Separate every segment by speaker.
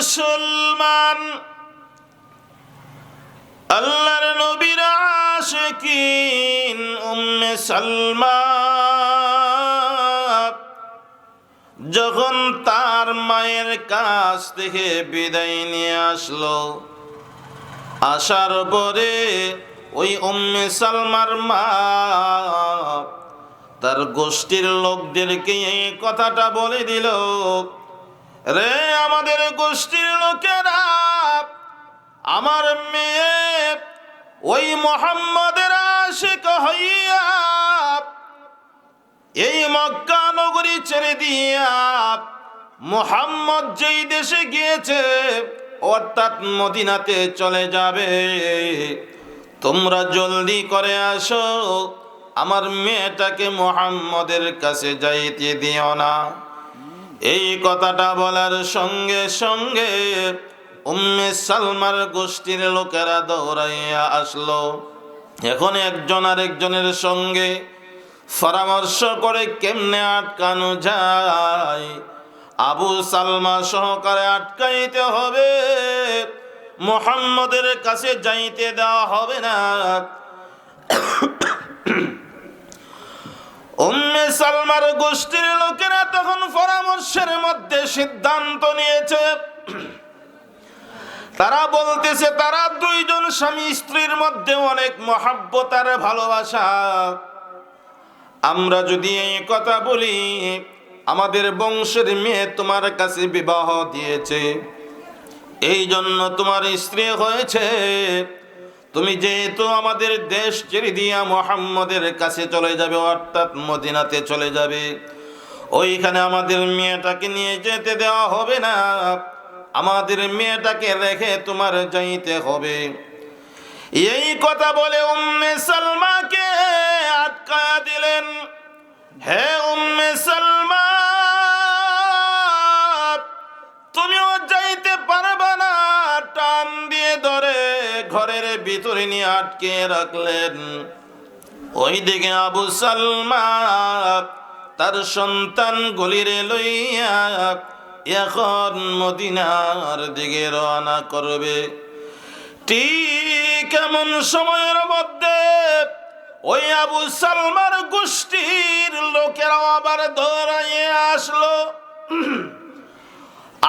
Speaker 1: মুসলমান। আল্লাহর নবীর আশিকিন উম্মে সালমা যখন তার মায়ের কাছ থেকে বিদায় নিয়ে আসলো, আসার পরে ওই উম্মে সালমার মা তার গোষ্ঠীর লোকদেরকে এই কথাটা বলে দিল রে আমাদের গোষ্ঠীর লোকেরা, আমার মেয়ে, ওই মোহাম্মদের আশিক হইয়া, এই মক্কা নগরী ছেড়ে দিয়া মোহাম্মদ যেই দেশে গিয়েছে, অর্থাৎ মদিনাতে চলে যাবে। তোমরা জলদি করে আসো, আমার মেয়েটাকে মোহাম্মদের কাছে যাইতে দিও না। এই কথাটা বলার সঙ্গে সঙ্গে উম্মে সালমার গোষ্ঠীর লোকেরা দৌড়াইয়া আসলো। এখন একজন আরেকজনের সঙ্গে পরামর্শ করে কেমনে আটকানো যায়? আবু সালমা সহকারে আটকাইতে হবে। মোহাম্মদের কাছে যাইতে দেওয়া হবে না। উম্মে সালমার গোষ্ঠীর লোকেরা তখন পরামর্শের মধ্যে সিদ্ধান্ত নিয়েছে। তারা বলতেছে, তারা দুইজন স্বামী স্ত্রীর মধ্যে অনেক মহাব্বত আর ভালোবাসা। আমরা যদি এই কথা বলি, আমাদের বংশের মেয়ে তোমার কাছে বিবাহ দিয়েছে। এই জন্য তোমার স্ত্রী হয়েছে। তুমি যেহেতু আমাদের দেশ ছেড়ে দিয়া মোহাম্মদের কাছে চলে যাবে, অর্থাৎ মদিনাতে চলে যাবে, ওইখানে আমাদের মেয়েটাকে নিয়ে যেতে দেওয়া হবে না। আমাদের মেয়েটাকে রেখে তোমার যাইতে হবে। এই কথা বলে উম্মে সালমাকে আটকা দিলেন। হে উম্মে সালমা, তুমিও যাইতে পারবে না, টান দিয়ে ধরে ভিতরে নিয়ে আটকে রাখলেন। ওই দিকে আবু সালমা তার সন্তান গলিরে লইয়া এখন মদিনার দিকে রওনা করবে। ঠিক এমন সময়ের মধ্যে ওই আবু সালমার গোষ্ঠীর লোকেরাও আবার দৌড়াইয়ে আসলো।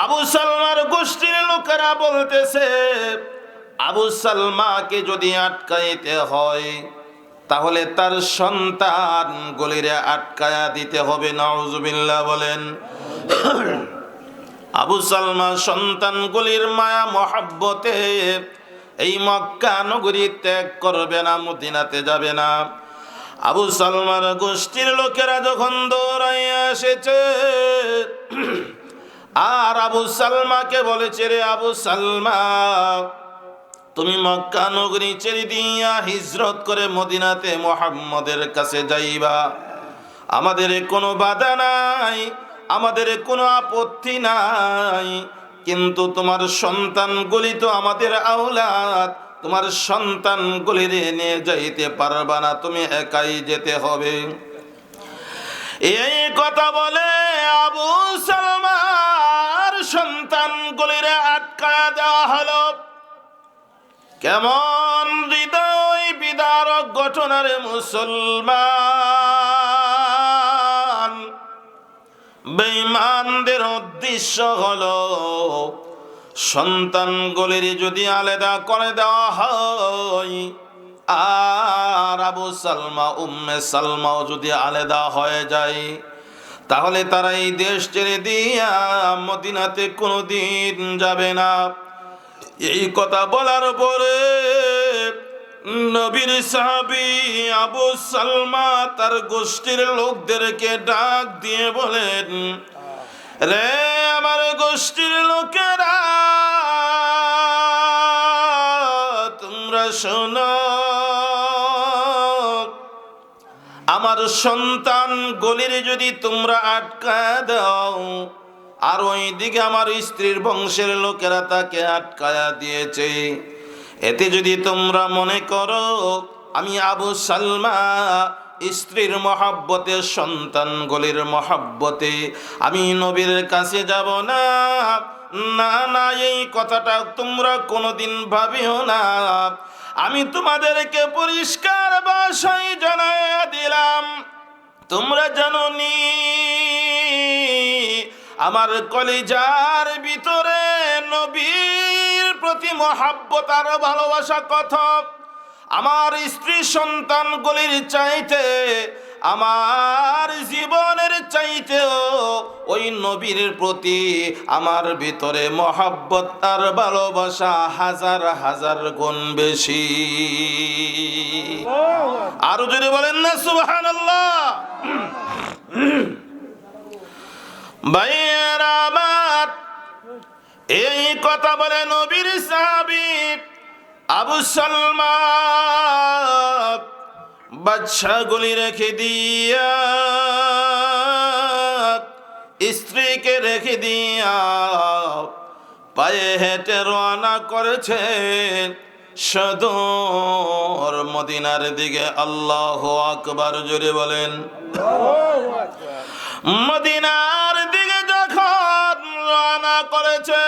Speaker 1: আবু সালমার গোষ্ঠীর লোকেরা বলতেছে আবু সালমাকে যদি আটকাইতে হয়, তাহলে তার সন্তান গলিরে আটকায়া দিতে হবে। নওজুবিল্লাহ বলেন, আবু সালমা সন্তান গলির মায়া, মহাব্বতে এই মক্কা নগরী ত্যাগ করবে না, মদিনাতে যাবে না। আবু সালমার গোষ্ঠীর লোকেরা যখন দৌড়াইয়া এসেছে, আর আবু সালমাকে বলেছে, রে আবু সালমা তুমি মক্কা নগরী ছেড়ে দিয়া হিজরত করে মদিনাতে মোহাম্মদের কাছে যাইবা। আমাদের কোনো বাধা নাই, আমাদের কোনো আপত্তি নাই। কিন্তু তোমার সন্তানগুলি তো আমাদের আওলাদ, তোমার সন্তানগুলিরে নিয়ে যাইতে পারবা না, তুমি একাই যেতে হবে। এই কথা বলে আবু সালমার সন্তানগুলিরে আটকা দেওয়া হলো। কেমন হৃদয় বিদারক ঘটনার মুসলমান? বেঈমানদের উদ্দেশ্য হলো সন্তানগুলির যদি আলাদা করে দেওয়া হয়, আর আবু সালমা, উম্মে সালমাও যদি আলাদা হয়ে যায়, তাহলে তারা এই দেশ ছেড়ে দিয়া মদিনাতে কোনোদিন যাবে না। এই কথা বলার পরে নবীর সাহাবি আবু সালমা তার গোষ্ঠীর লোকদেরকে ডাক দিয়ে বলেন, রে আমার গোষ্ঠীর লোকেরা, তোমরা শোনো, আমার সন্তান গলিরে যদি তোমরা আটকা দাও আর ওই দিকে আমার স্ত্রীর বংশের লোকেরা তাকে আটকায়া দিয়েছে। এতে যদি তোমরা মনে করো, আমি আবু সালমা স্ত্রীর মহাব্বতে, সন্তানগুলির মহাব্বতে, আমি নবীর কাছে যাব না। না না, এই কথাটা তোমরা কোনোদিন ভাবিও না। আমি তোমাদেরকে পরিষ্কার ভাষায় জানাইয়া দিলাম, তোমরা জানো নি আমার কলিজার ভিতরে নবীর প্রতি মহাব্বত আর ভালোবাসা কথা আমার স্ত্রী সন্তানগুলির চাইতে আমার জীবনের চাইতেও ওই নবীর প্রতি আমার ভিতরে মহাব্বত আর ভালোবাসা হাজার হাজার গুণ বেশি। আরও যদি বলেন না সুবহান এই কথা বলে নবীর সাহাবি আবু সালমা বাচ্চাগুলি রেখে দিয়া, স্ত্রীকে রেখে দিয়া পায়ে হেঁটে রওনা করেছেন সদর মদিনার দিকে। আল্লাহ আকবার, জোরে বলেন। মদিনার দিকে যখন রওনা করেছে,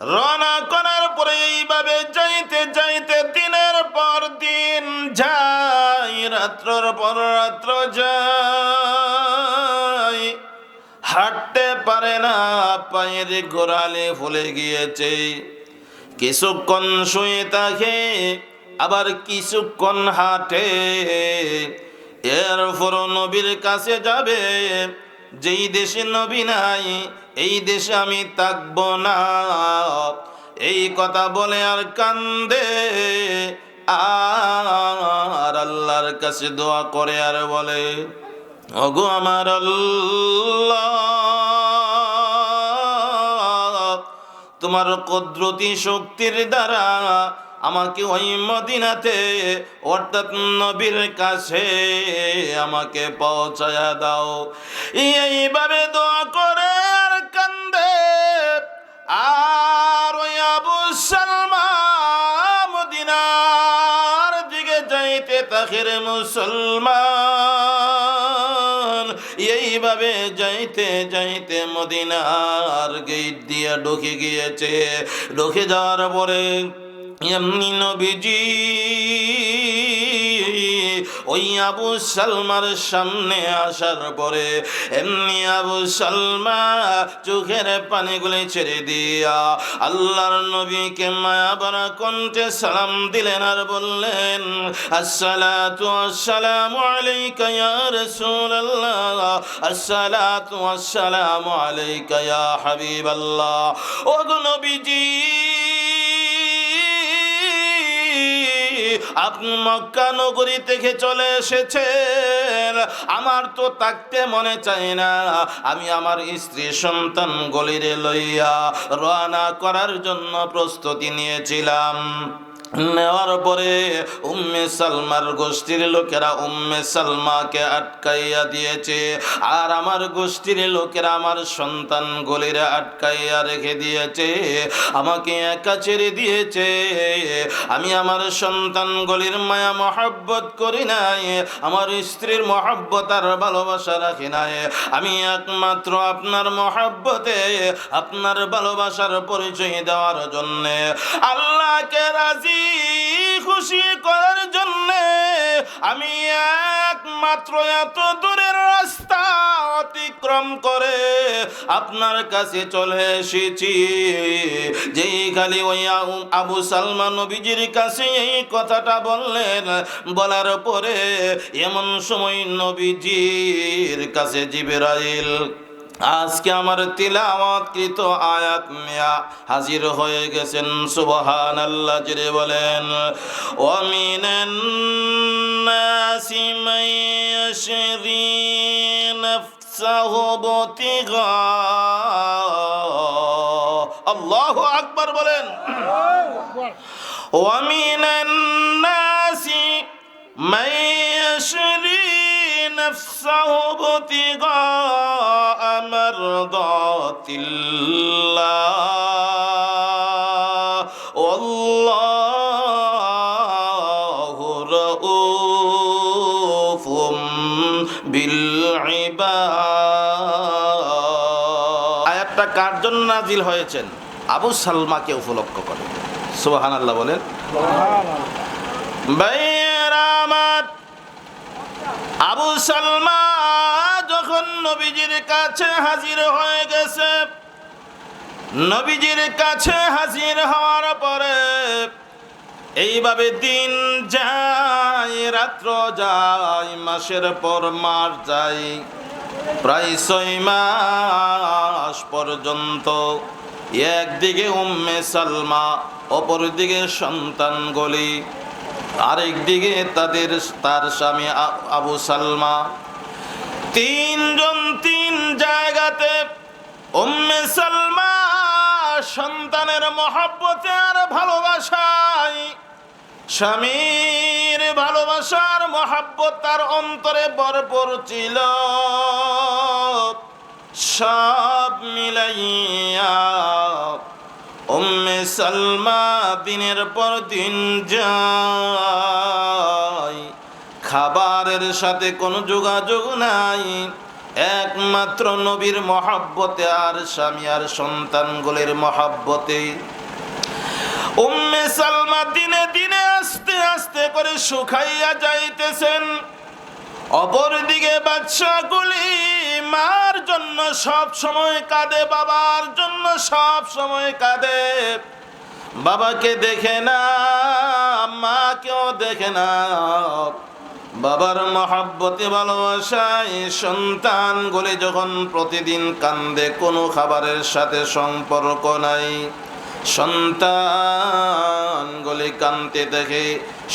Speaker 1: রওনা করার পরে এইভাবে যাইতে যাইতে দিনের পর দিন যাই রাত্রর পর রাত্র যাই হাঁটতে পারে না, পায়ের গোড়ালে ফুলে গিয়েছে। কিছুক্ষণ শুয়ে থাকে, আবার কিছুক্ষণ হাঁটে। এরপর নবীর কাছে যাবে। যেই দেশে নবী নাই, এই দেশে আমি থাকব না। এই কথা বলে আর কান্দে। আর আল্লাহর কাছে দোয়া করে আর বলে, ওগো আমার তোমার কদ্রতি শক্তির দ্বারা আমাকে ওই মদিনাতে, অর্থাৎ নবীর কাছে আমাকে পৌঁছায়া দাও। এইভাবে দোয়া করে আর কান্দে। আর ওই আবু সালমা মদিনার দিকে যাইতে তাখের মুসলমান। এইভাবে যাইতে যাইতে মদিনার গেট দিয়া ঢুকে গিয়েছে। ঢুকে যাওয়ার পরে এমনি নবীজি, ওই আবু সালমার সামনে আসার পরে এমনি আবু সালমা চোখের পানিগুলি ছেড়ে দিয়া আল্লাহর নবীকে মায়া ভরা কণ্ঠে সালাম দিলেন আর বললেন, আসসালাতু আসসালামু আলাইকা ইয়া রাসূলুল্লাহ, আসসালাতু আসসালামু আলাইকা ইয়া হাবিবাল্লাহ। ও নবীজি মক্কা নগরী থেকে চলে এসেছেন। আমার তো তাকতে মনে চায় না। আমি আমার স্ত্রী সন্তান গলিরে লইয়া রওনা করার জন্য প্রস্তুতি নিয়েছিলাম। নেওয়ার পরে উম্মে সালমার গোষ্ঠীর লোকেরা উম্মে সালমাকে আটকাইয়া দিয়েছে। আর আমার গোষ্ঠীর লোকেরা আমার সন্তান গলিরে আটকাইয়া রেখে দিয়েছে। আমাকে একা ছেড়ে দিয়েছে। আমি আমার সন্তান গলির মায়া মহাব্বত করি নাই। আমার স্ত্রীর মহাব্বত আর ভালোবাসা রাখি নাই। আমি একমাত্র আপনার মহাব্বতে আপনার ভালোবাসার পরিচয় দেওয়ার জন্যে আল্লাহকে রাজি খুশি করার জন্যে আমি একমাত্র এত দূরের রাস্তা অতিক্রম করে আপনার কাছে চলে এসেছি। যেই খালি ওই আবু সালমান নবীজির কাছে এই কথাটা বললেন, বলার পরে এমন সময় নবীজির কাছে জিবেরাইল আজকে আমার তিলাওয়াত কৃত আয়াত মিয়া হাজির হয়ে গেছেন সুবহানাল্লাহ জিরে বলেন ওয়ামিনান নাসি মাইয়াশরি নাফসাহু আল্লাহু আকবার বলেন ওয়ামিনান নাসি মাইয়াশরি نفسه ابتغاء مرضات الله والله رؤوف بالعباد আয়াতটা কার জন্য নাজিল হয়েছেন? আবু সালমাকে উপলক্ষ করে। সুবহানাল্লাহ বলেন। ভাই আবু সালমা যখন নবীজির কাছে হাজির হয়ে গেছে, নবীজির কাছে হাজির হওয়ার পরে এইভাবে দিন যায়, রাত্র যায়, মাসের পর মাস যায়, প্রায় ছয় মাস পর্যন্ত একদিকে উম্মে সালমা, অপরদিকে সন্তানগুলি আরেক দিকে তাদের, তার স্বামী আবু সালমা। তিনজন তিন জায়গাতে উম্মে সালমা সন্তানের মহাব্বতে আর ভালোবাসায়, স্বামীর ভালোবাসার মহাব্বত তার অন্তরে ভরপুর ছিল। সব মিলাইয়া উম্মে সালমা দিনের পর দিন যায়। খাবারের সাথে কোনো যোগাযোগ নাই। একমাত্র নবীর মহাব্বতে আর স্বামী আর সন্তানগুলির মহাব্বতে। উম্মে সালমা দিনে দিনে আস্তে আস্তে করে শুকাইয়া যাইতেছেন। অপরদিকে বাচ্চাগুলি মার জন্য সব সময় কাঁদে, বাবার জন্য সব সময় কাঁদে। বাবাকে দেখে না মা মাকেও দেখে না। বাবার মহাব্বতে, ভালোবাসায় সন্তানগুলি যখন প্রতিদিন কান্দে, কোনো খাবারের সাথে সম্পর্ক নাই। সন্তানগুলি কানতে দেখে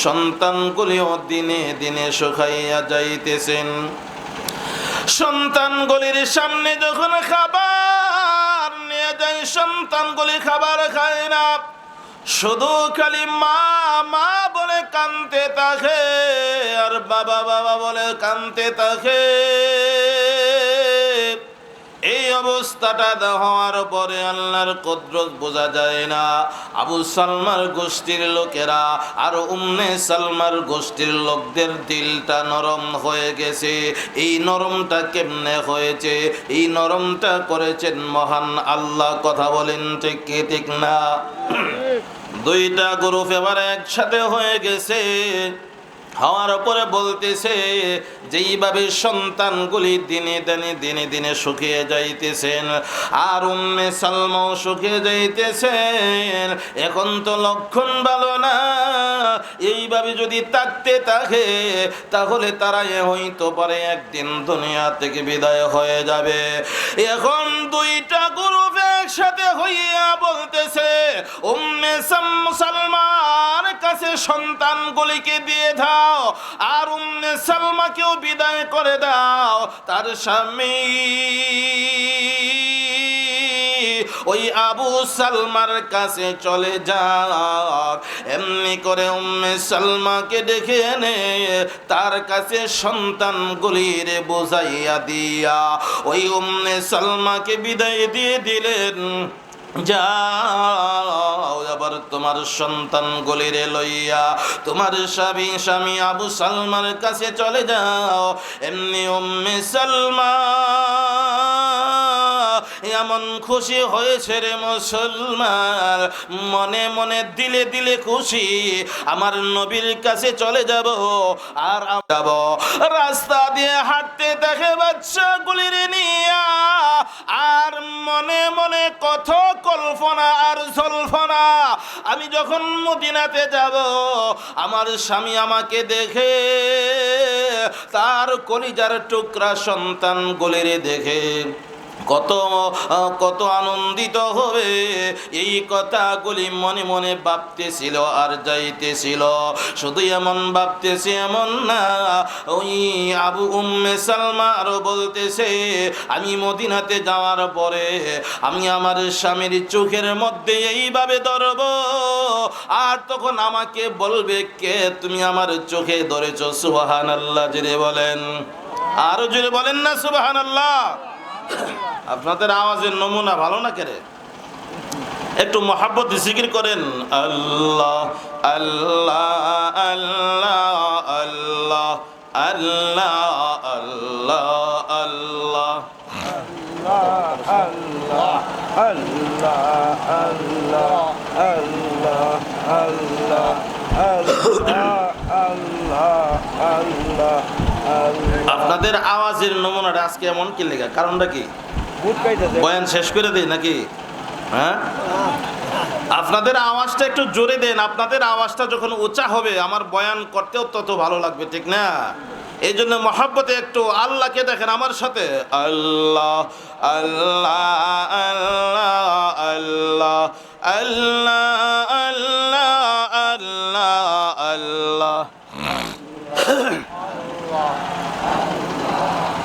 Speaker 1: সন্তানগুলিও দিনে দিনে শুকাইয়া যাইতেছেন। সন্তানগুলির সামনে যখন খাবার নিয়ে যায় সন্তানগুলি খাবার খায় না। শুধু খালি মা মা বলে কানতে থাকে, আর বাবা বাবা বলে কানতে থাকে। এই অবস্থাটা হওয়ার পরে আল্লাহর কদরত বোঝা যায় না। আবু সালমার গোষ্ঠীর লোকেরা আর উম্মে সালমার গোষ্ঠীর লোকদের দিলটা নরম হয়ে গেছে। এই নরমটা কেমনে হয়েছে? এই নরমটা করেছেন মহান আল্লাহ, কথা বলেন ঠিক ঠিক না? দুইটা গ্রুপ এবার একসাথে হয়ে গেছে। হওয়ার উপরে বলতেছে, যেইভাবে সন্তানগুলি দিনে দিনে দিনে দিনে শুকিয়ে যাইতেছেন, আর উম্মে সালমাও শুকিয়ে যাইতেছেন, এখন তো লক্ষণ ভালো না। এইভাবে যদি তাকতে থাকে, তাহলে তারা এ হইতে পারে একদিন দুনিয়া থেকে বিদায় হয়ে যাবে। এখন দুইটা গ্রুপ একসাথে হইয়া বলতেছে, উম্মে সালমান কাছে সন্তানগুলিকে দিয়ে দাও, আর উম্মে সালমাকেও বিদায় করে দাও। তার স্বামী ওই আবু সালমার কাছে চলে যাও এমনি করে উম্মে সালমাকে ডেকে এনে তার কাছে সন্তানগুলির বোঝাইয়া দিয়া ওই উম্মে সালমাকে বিদায় দিয়ে দিলেন। যাও আবার তোমার সন্তান গলিরে লইয়া, তোমার স্বামী স্বামী আবু সালমার কাছে চলে যাও। এমনি উম্মে সালমা এমন খুশি হয়েছে রে মুসলমান। মনে মনে, দিলে দিলে খুশি। আমার নবীর কাছে চলে যাব আর যাব। রাস্তা দিয়ে হাঁটতে দেখে বাচ্চাগুলির নিয়া। আর মনে মনে কত কল্পনা আর জল্পনা। আমি যখন মদিনাতে যাব, আমার স্বামী আমাকে দেখে, তার কলিজার টুকরা সন্তান গলিরে দেখে। কত কত আনন্দিত হবে। এই কথাগুলি মনে মনে ভাবতেছিল আর যাইতেছিল। শুধু এমন ভাবতেছে এমন না, ওই আবু উম্মে সালমা আরও বলতেছে, আমি মদিনাতে যাওয়ার পরে আমি আমার স্বামীর চোখের মধ্যে এইভাবে ধরব। আর তখন আমাকে বলবে, কে তুমি আমার চোখে ধরেছ? সুবাহান আল্লাহ জুড়ে বলেন। আরও জুড়ে বলেন না সুবাহান আল্লাহ আপনাদের আওয়াজের নমুনা ভালো না কেরে একটু মহাব্বত জিকির করেন আল্লাহ আল্লাহ আল্লাহ আল্লাহ আল্লাহ আল্লাহ আল্লাহ
Speaker 2: Allah, Allah. আল্লাহ আল্লাহ আল্লাহ আল্লাহ আল্লাহ আল্লাহ আল্লাহ আল্লাহ
Speaker 1: আপনাদের আওয়াজের নমুনাটা আজকে এমন কি লেখা কারণটা কি? বয়ান শেষ করে দিই নাকি? হ্যাঁ? আপনাদের আওয়াজটা একটু জোরে দেন। আপনাদের আওয়াজটা যখন উঁচা হবে আমার বয়ান করতেও তত ভালো লাগবে ঠিক না? এই জন্য মহাব্বতে একটু আল্লাহকে দেখেন আমার সাথে। আল্লাহ আল্লাহ আল্লাহ আল্লাহ আল্লাহ আল্লাহ আল্লাহ
Speaker 2: আল্লাহ আল্লাহ।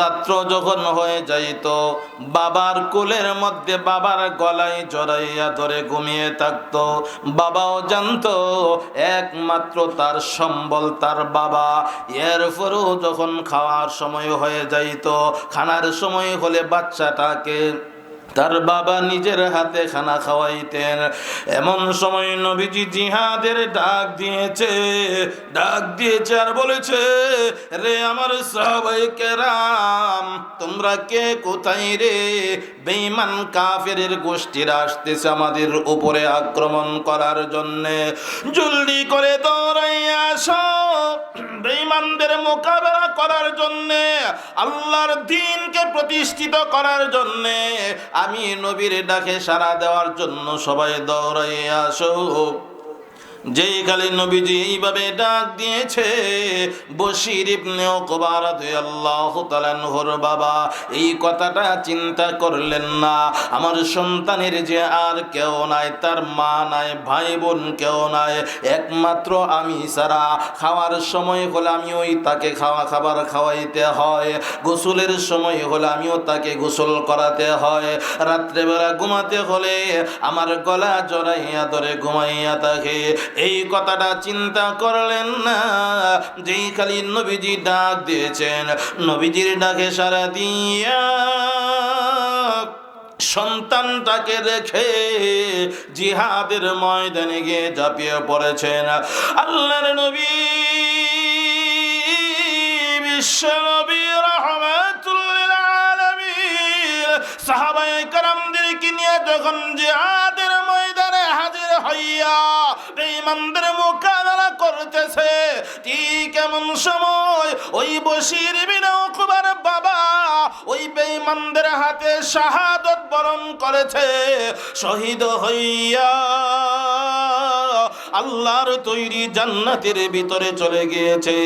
Speaker 1: রাত্র যখন হয়ে যাইত, বাবার কোলের মধ্যে বাবার গলায় জড়াইয়া ধরে ঘুমিয়ে থাকত। বাবাও জানত, একমাত্র তার সম্বল তার বাবা। এরপরও যখন খাওয়ার সময় হয়ে যাইত, খানার সময় হলে বাচ্চাটাকে তার বাবা নিজের হাতে খানা খাওয়াইতেন। এমন সময় নবীজি জিহাদের ডাক দিয়েছে ডাক দিয়েছে আর বলেছে, রে আমার সবাই কেরাম, তোমরা কে কোথায় রে? বেঈমান কাফের গোষ্ঠীরা আসতেছে আমাদের উপরে আক্রমণ করার জন্যে। জলদি করে দৌড়াইয়া আসো। বেইমানদের মোকাবেলা করার জন্যে, আল্লাহর দিনকে প্রতিষ্ঠিত করার জন্যে আমি নবীর ডাকে সাড়া দেওয়ার জন্য সবাই দৌড়াইয়া আসো। যেই নবীজি এইভাবে ডাক দিয়েছে তাআলা বাবা, এই কথাটা চিন্তা করলেন না। আমার সন্তানের যে আর কেউ নাই, তার মা নাই ভাই বোন কেউ নাই, একমাত্র আমি ছাড়া। খাওয়ার সময় হলে আমি ওই তাকে খাওয়া খাবার খাওয়াইতে হয়, গোসলের সময় হলে আমিও তাকে গোসল করাতে হয়। রাত্রেবেলা ঘুমাতে হলে আমার গলা জড়াইয়া ধরে ঘুমাইয়া থাকে। এই কথাটা চিন্তা করলেন না। যেই খালি নবীজি ডাক দিয়েছেন, নবীজির ডাকে সারা দিয়া সন্তানটাকে রেখে জিহাদের ময়দানে গিয়ে ঝাঁপিয়ে পড়েছেন। আল্লাহর নবী, বিশ্ব নবী রহমাতুল্লিল আলামিন, সাহাবায়ে কারামদেরকে নিয়ে যখন হাজির হইয়া বেঈমানদের মোকাবেলা করতেছে। ঠিক এমন সময় ওই বশির বিন উকবার বাবা ওই বেঈমানদের হাতে শাহাদত বরণ করেছে। শহীদ হইয়া আল্লাহর তৈরি জান্নাতের ভিতরে চলে গিয়েছে।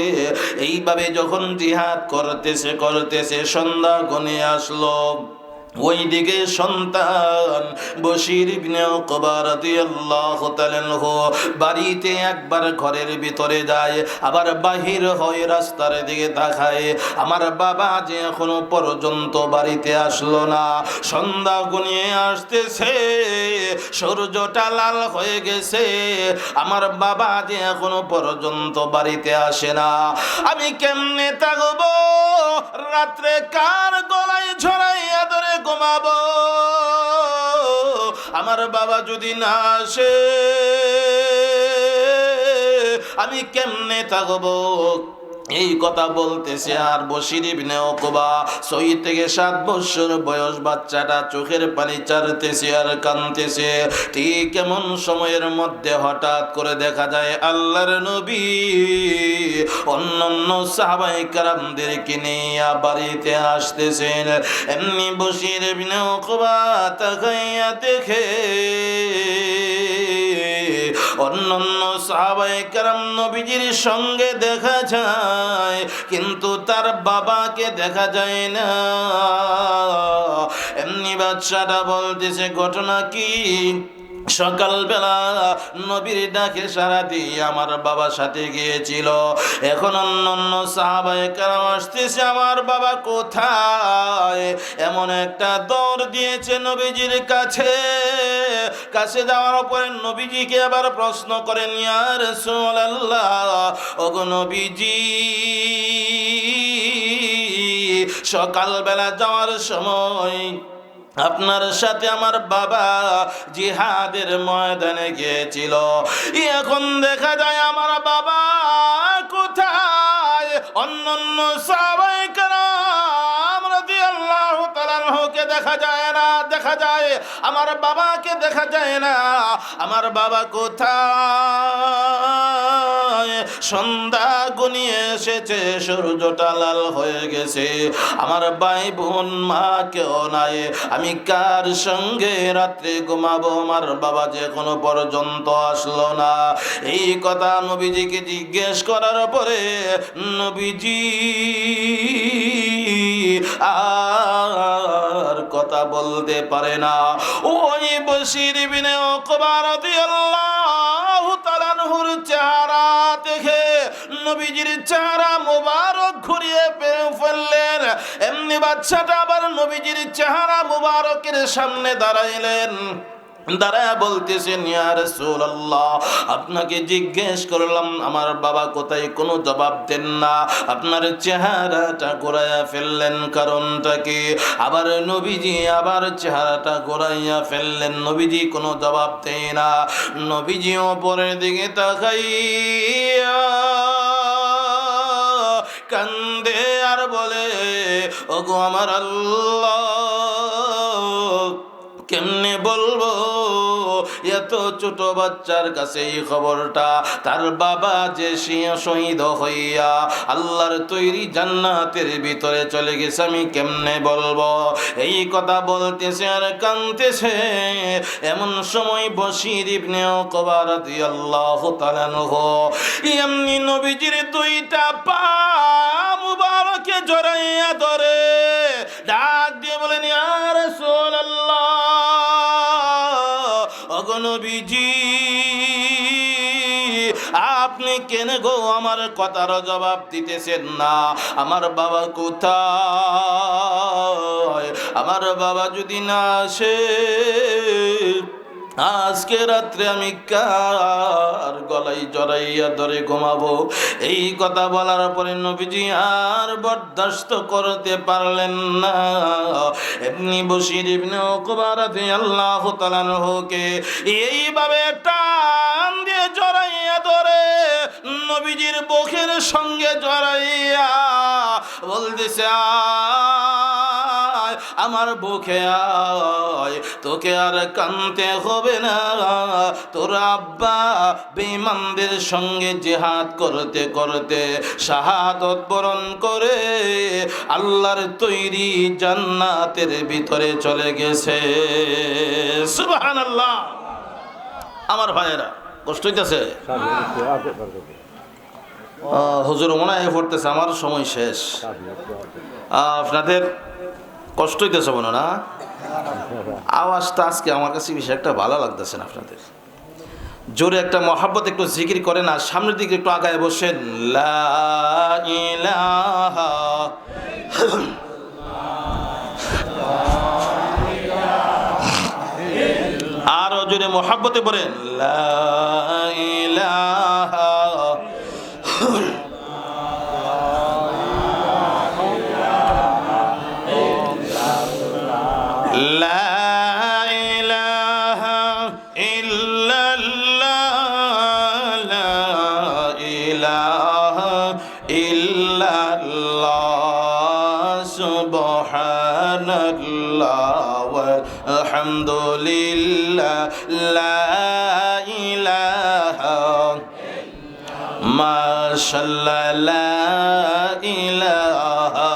Speaker 1: এইভাবে যখন জিহাদ করতেছে করতেছে, সন্ধ্যা গনে আসলো। ওইদিকে সন্তান তাআলা বাড়িতে একবার ঘরের ভিতরে যায়, আবার বাহির হয়ে রাস্তার দিকে তাকায়। আমার বাবা যে এখনও পর্যন্ত বাড়িতে আসলো না। সন্ধ্যা গুনিয়ে আসতেছে, সূর্যটা লাল হয়ে গেছে। আমার বাবা যে এখনও পর্যন্ত বাড়িতে আসে না। আমি কেমনে থাকব রাত্রে কার গলায় ঝরাইয়া ধরে ঘুমাবো। আমার বাবা যদি না আসে আমি কেমনে থাকব? এই কথা বলতেছে আর বসির ইবনে ওকবা। ছয় থেকে সাত বছর বয়স বাচ্চাটা চোখের পানি চারতেছে আর কানতেছে ঠিক এমন সময়ের মধ্যে হঠাৎ করে দেখা যায় আল্লাহর নবী অন্যান্য সাহাবাই কারামদেরকে নিয়ে বাড়িতে আসতেছেন। এমনি বসির ইবনে ওকবা তাকাইয়া দেখে অন্যান্য সাহাবাই কারাম নবীজির সঙ্গে দেখা যায়, কিন্তু তার বাবাকে দেখা যায় না। এমনি বাচ্চাটা বলতেছে, ঘটনা কি? সকালবেলা নবীর ডাকে সারা দিয়ে আমার বাবার সাথে গিয়েছিল। এখন অন্য অন্য সাহাবায় কারাম আসতেছে, আমার বাবা কোথায়? এমন একটা দৌড় দিয়েছে নবীজির কাছে। কাছে যাওয়ার পরে নবীজিকে আবার প্রশ্ন করেন ইয়ার সোল্লাহ ওগো নবীজি, সকালবেলা যাওয়ার সময় আপনার সাথে আমার বাবা জিহাদের ময়দানে গিয়েছিল। এখন দেখা যায় আমার বাবা কোথায়? অন্য অন্য সবাই কে দেখা যায় না, দেখা যায়, আমার বাবাকে দেখা যায় না, আমার বাবা কোথায়? সন্ধ্যা গুনিয়ে এসেছে, সূর্যটা লাল হয়ে গেছে, আমার ভাই বোন, মা কেউ নাই, আমি কার সঙ্গে রাত্রে ঘুমাবো? আমার বাবা যে কোনো পর্যন্ত আসলো না। এই কথা নবীজিকে জিজ্ঞেস করার পরে নবীজি আর কথা বলতে পারে না। ওই বসির বিনে ওকবার রাদিয়াল্লাহু তাআলা চেহারা দেখে নবীজির চেহারা মোবারক ঘুরিয়ে ফেললেন। এমনি বাচ্চাটা আবার নবীজির চেহারা মোবারকের সামনে দাঁড়াইলেন। দাঁড়ায় বলতেছেন আপনাকে জিজ্ঞেস করলাম, আমার বাবা কোথায়? কোনো জবাব দেন না। আপনার চেহারাটা ঘোরাইয়া ফেললেন, কারণটা কি? আবার নবীজি আবার চেহারাটা ঘোরাইয়া ফেললেন, নবীজি কোনো জবাব দেয় না। নবীজি ওপরের দিকে তাকাইয়া কান্দে আর বলে, ওগো আমার আল্লাহ কেমনে বলব? এত ছোট বাচ্চার কাছে এই খবরটা, তার বাবা যে শহীদ হইয়া আল্লাহর তৈরি জান্নাতের ভিতরে চলে গেছে, আমি কেমনে বলব? এই কথা বলতেছে আর কানতেছে এমন সময় বসির ইবনে ওকবা রাদিয়াল্লাহু তাআলা আনহু, এমনি নবীজির দুইটা পা মুবারকে জড়াইয়া ধরে, ডাক দিয়ে বলেন, ইয়া রাসূলুল্লাহ। অগনবীজি আপনি কেন গো আমার কথার জবাব দিতেছেন না? আমার বাবা কোথায়? আমার বাবা যদি না আসে আজকে রাত্রে আমি কার গলায় জড়াইয়া ধরে ঘুমাবো? এই কথা বলার পরে নবীজি আর বরদাস্ত করতে পারলেন না। এমনি বসির ইবনে উকবা রাদিয়াল্লাহু তাআলা আনহুকে এইভাবে টান দিয়ে জড়াইয়া ধরে নবীজির বুকের সঙ্গে জড়াইয়া বলতেছে আয় আমার বুকে আয়। তোকে আর কানতে হবে না। তোর আব্বা বেঈমানদের সঙ্গে জেহাদ করতে করতে শাহাদত বরণ করে আল্লাহর তৈরি জান্নাতের ভিতরে চলে গেছে। সুবহানাল্লাহ। আমার ভাইয়েরা, কষ্ট হইতেছে? হুজুর মনে হয় পড়তেছে, আমার সময় শেষ। আপনাদের কষ্ট হইতেছে মনে না? আওয়াজটা আজকে আমার কাছে বেশি একটা ভালো লাগতেছে না আপনাদের। জোরে একটা মহাব্বত, একটু জিকির করেন আর সামনের দিকে একটু আগায় বসেন। আরও জোরে মহাব্বতে বলেন লা ইলাহা মাশাল্লাহ লা ইলাহা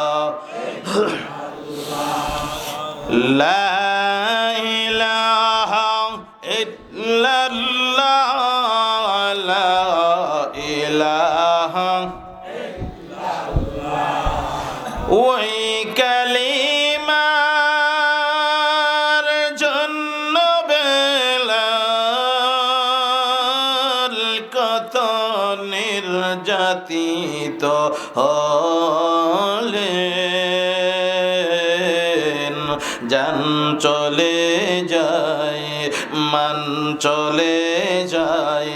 Speaker 1: লা চলে যায়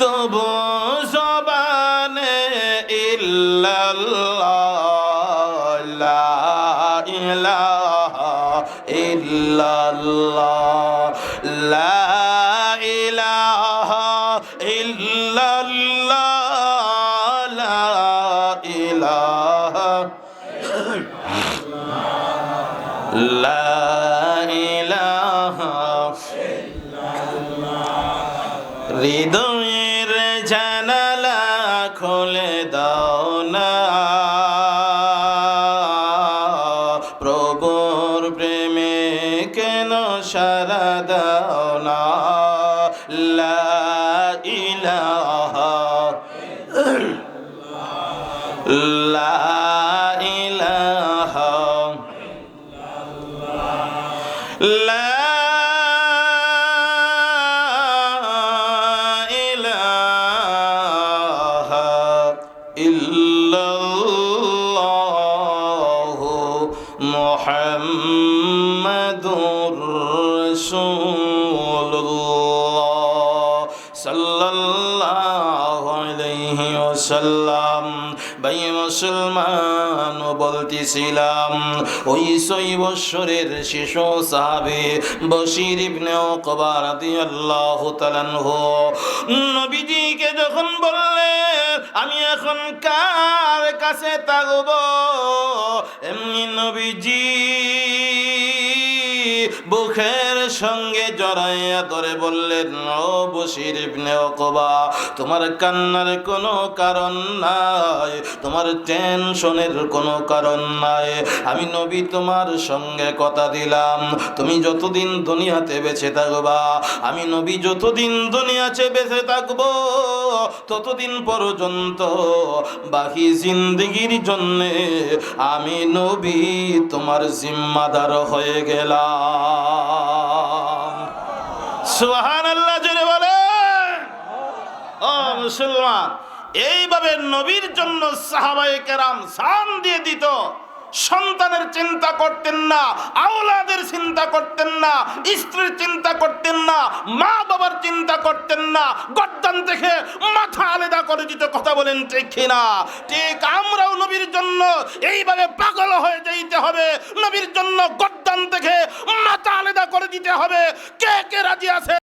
Speaker 1: তবু জবানে ইল্লাল্লাহ ইল্লাল্লাহ। ওয়াসাল্লাম ভাই মুসলমান বলতেছিলাম, ওই ছয় বৎসরের শিশু সাহাবে বশির ইবনে উকবা রাদিয়াল্লাহু তাআলাহু নবীজিকে যখন বললেন আমি এখন কার কাছে থাকব এমনি নবীজি বুকের সঙ্গে জড়াইয়া ধরে বললেন, ও বশির ইবনে উকবা তোমার কান্নার কোনো কারণ নাই, তোমার টেনশনের কোনো কারণ নাই। আমি নবী তোমার সঙ্গে কথা দিলাম, তুমি যতদিন দুনিয়াতে বেঁচে থাকবা, আমি নবী যতদিন দুনিয়াতে বেঁচে থাকব, ততদিন পর্যন্ত বাকি জিন্দগির জন্যে আমি নবী তোমার জিম্মাদার হয়ে গেলাম। বলে ও মুসলমান এইভাবে নবীর জন্য সাহাবায়ে কেরাম সান দিয়ে দিত। সন্তানের চিন্তা করতেন না, আওলাদের চিন্তা করতেন না, স্ত্রীর চিন্তা করতেন না মা বাবার চিন্তা করতেন না। গদ্দান থেকে মাথা আলাদা করে দিত কথা বলেন, ঠিক কিনা? ঠিক আমরাও নবীর জন্য এইভাবে পাগল হয়ে যাইতে হবে। নবীর জন্য গদ্দান থেকে মাথা আলাদা করে দিতে হবে। কে কে রাজি আছে?